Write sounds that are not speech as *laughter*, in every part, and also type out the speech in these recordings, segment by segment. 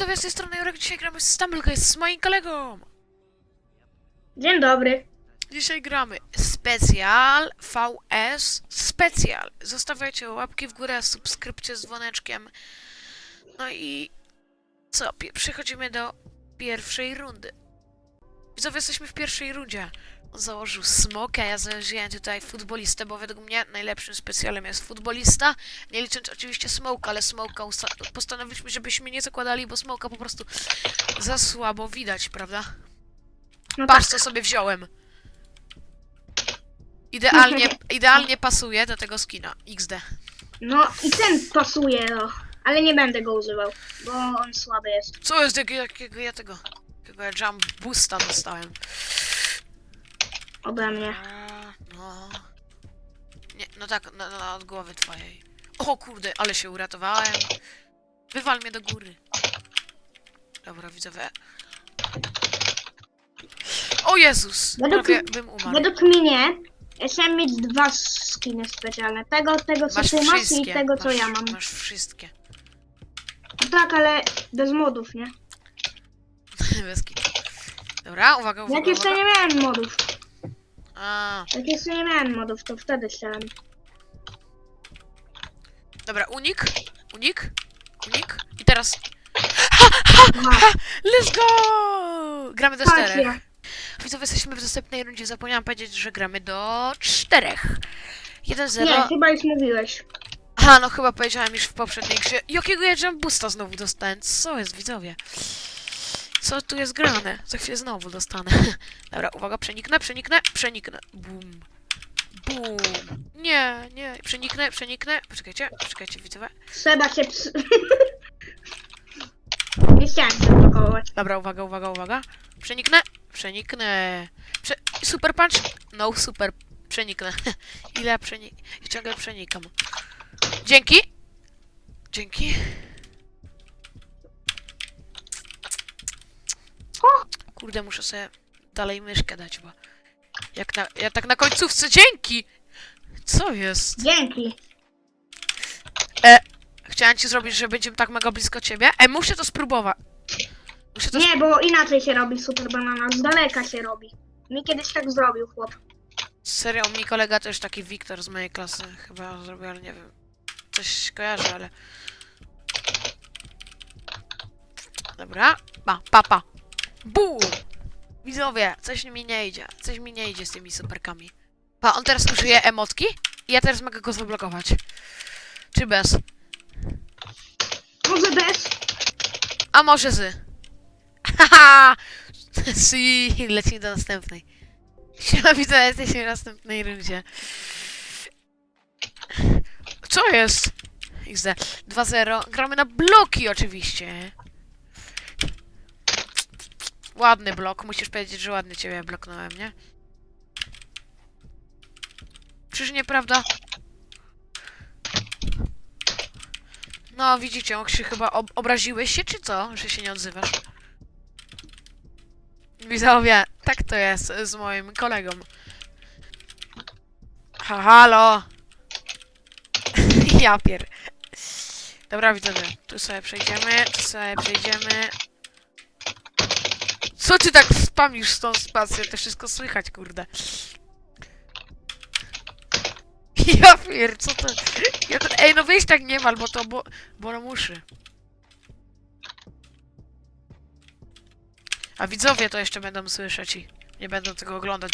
To z tej strony Jurek, dzisiaj gramy z Stumbleguys z moim kolegą. Dzień dobry. Dzisiaj gramy Specjal VS Specjal. Zostawiajcie łapki w górę, subskrypcję z dzwoneczkiem. No i co? Pi- Przechodzimy do pierwszej rundy. Widzowie, jesteśmy w pierwszej rundzie. Założył smoka, ja założyłem tutaj futbolistę, bo według mnie najlepszym specjalem jest futbolista. Nie licząc oczywiście smoka, ale smoka postanowiliśmy, żebyśmy nie zakładali, bo smoka po prostu za słabo widać, prawda? No Patrz, tak. co sobie wziąłem. Idealnie, *laughs* idealnie pasuje do tego skina. XD. No i ten pasuje, no. Ale nie będę go używał, bo on słaby jest. Co jest, jakiego, jakiego ja tego... Jakiego ja jump boosta dostałem. Ode mnie. A, no... Nie, no tak, no, no, od głowy twojej. O kurde, ale się uratowałem. Wywal mnie do góry. Dobra, widzowie. O Jezus! Według- Prawie bym umarł. Według mnie ja chciałem mieć dwa skiny specjalne. Tego, tego co Masz ty masz i wszystkie. tego co masz, ja mam. Masz wszystkie. No tak, ale bez modów, nie? *laughs* Bez kitu. Dobra, uwaga, uwaga, Jak jeszcze uwaga. nie miałem modów. A, Jak jeszcze nie miałem modów, to wtedy chciałem. dobra, unik, unik, unik. I teraz Aha, let's go! Gramy do czterech. patrzcie. Widzowie, jesteśmy w następnej rundzie. Zapomniałam powiedzieć, że gramy do czterech. 1-0. Nie, chyba już mówiłeś. Aha, no chyba powiedziałem już w poprzedniej grze. Jakiego ja jump boosta znowu dostałem? Co jest, widzowie? Co tu jest grane? Za chwilę znowu dostanę. *laughs* Dobra, uwaga, przeniknę, przeniknę, przeniknę. Bum. Bum. Nie, nie. Przeniknę, przeniknę. Poczekajcie, poczekajcie, widzowie. Trzeba się ps... *laughs* Nie chciałem się blokować. Dobra, uwaga, uwaga, uwaga. Przeniknę, przeniknę. Prze super punch. No, super. Przeniknę. *laughs* Ile przenik... Ciągle przenikam. Dzięki. Dzięki. Kurde, muszę sobie dalej myszkę dać, bo... Jak na... Ja tak na końcówce, dzięki! Co jest? Dzięki. Chciałem ci zrobić, że będziemy tak mega blisko ciebie. E, muszę to spróbować. Muszę to Nie, bo inaczej się robi super banana. Z daleka się robi. Mi kiedyś tak zrobił chłop. Serio, mi kolega też taki Wiktor z mojej klasy chyba zrobił, ale nie wiem. Coś kojarzę, ale... Dobra. Pa, pa, pa. Widzowie, coś mi nie idzie. Coś mi nie idzie z tymi superkami. Pa, on teraz użyje emotki i ja teraz mogę go zablokować. Czy bez? Może bez? A może z? Haha! *laughs* Si, lecimy do następnej. Siema, widzę, jesteśmy w następnej rundzie. Co jest? XD. 2-0. Gramy na bloki oczywiście. Ładny blok. Musisz powiedzieć, że ładny ciebie bloknąłem, nie? Czyż nieprawda? No, widzicie, on się chyba ob obraziłeś się, czy co? Że się nie odzywasz? Widzowie, tak to jest z moim kolegą. Ha, halo! *laughs* ja pier... Dobra, widzowie, tu sobie przejdziemy, tu sobie przejdziemy. Co ty tak spamisz z tą spacją? To wszystko słychać, kurde. *laughs* Ja pier, co to... Ja to... Ej, no wyjść tak nie mal, bo to bo... bo no muszy. A widzowie to jeszcze będą słyszeć i nie będą tego oglądać.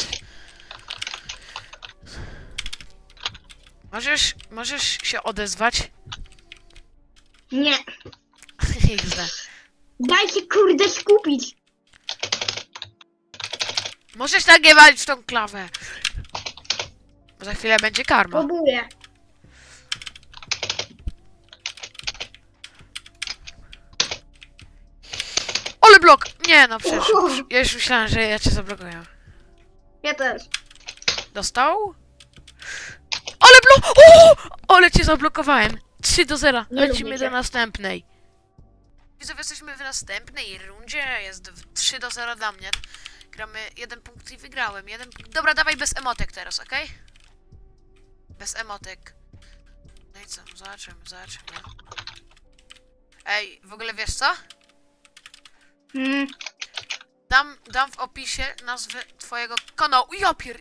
Możesz, możesz się odezwać? Nie. *laughs* Daj się kurde skupić. Możesz walić w tą klawę. Bo za chwilę będzie karma. Próbuję. Ole blok! Nie no, przecież. Ja już myślałem, że ja cię zablokuję. Ja też. Dostał? Ale blok! Ale cię zablokowałem. 3 do 0. Nie Lecimy lubię do cię. następnej. Widzowie, jesteśmy w następnej rundzie. Jest w 3 do 0 dla mnie. Gramy jeden punkt i wygrałem. Jeden... Dobra, dawaj bez emotek teraz, okej? Bez emotek. No i co? Zobaczymy, zobaczymy. Ej, w ogóle wiesz co? Mm, Dam, dam w opisie nazwę twojego kanału. Ja pier...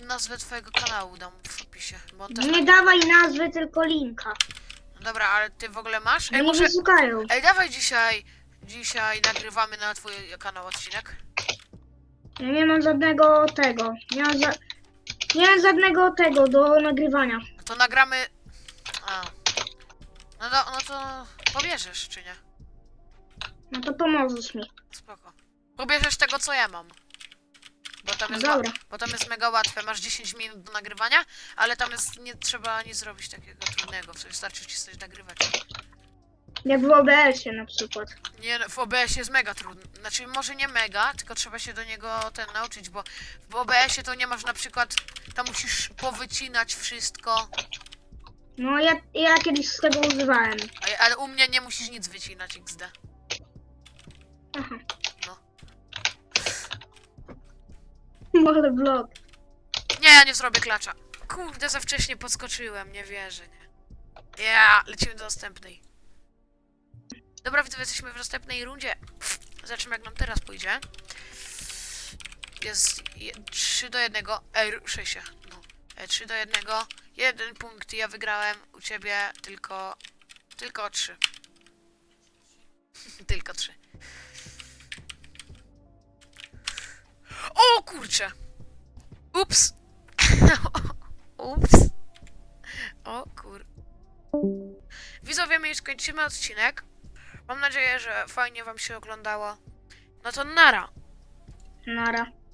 Nazwę twojego kanału dam w opisie, bo on też... nie dawaj nazwy, tylko linka. Dobra, ale ty w ogóle masz? Ej, nie może... wyszukają. Ej, dawaj dzisiaj... Dzisiaj nagrywamy na twój kanał odcinek. Ja nie mam żadnego tego. Nie mam, za... nie mam żadnego tego do nagrywania. To nagramy... A. No, do, no to pobierzesz, czy nie? No to pomożesz mi. Spoko. Pobierzesz tego, co ja mam. Bo tam, No jest dobra. ła- bo tam jest mega łatwe. Masz 10 minut do nagrywania, ale tam jest nie trzeba nic zrobić takiego trudnego. Wystarczy ci coś nagrywać. Jak w OBS-ie na przykład. Nie, no, w OBS jest mega trudny. Znaczy, może nie mega, tylko trzeba się do niego ten nauczyć, bo w OBS-ie to nie masz na przykład. Tam musisz powycinać wszystko, No ja, ja kiedyś z tego używałem. a ja- ale u mnie nie musisz nic wycinać XD. Aha. No. *laughs* Może blok. Nie, ja nie zrobię klacza. Kurde, za wcześnie podskoczyłem, nie wierzę, nie. Ja, lecimy do następnej. Dobra, widzowie, jesteśmy w następnej rundzie. Zobaczymy, jak nam teraz pójdzie. Jest 3 do 1. Ej, ruszaj się. No. E, 3 do 1. Jeden punkt ja wygrałem. U ciebie tylko... Tylko 3. *laughs* tylko 3. O kurczę! Ups! *laughs* Ups! O kur... Widzowie, my już kończymy odcinek. Mam nadzieję, że fajnie wam się oglądało. No to nara! Nara.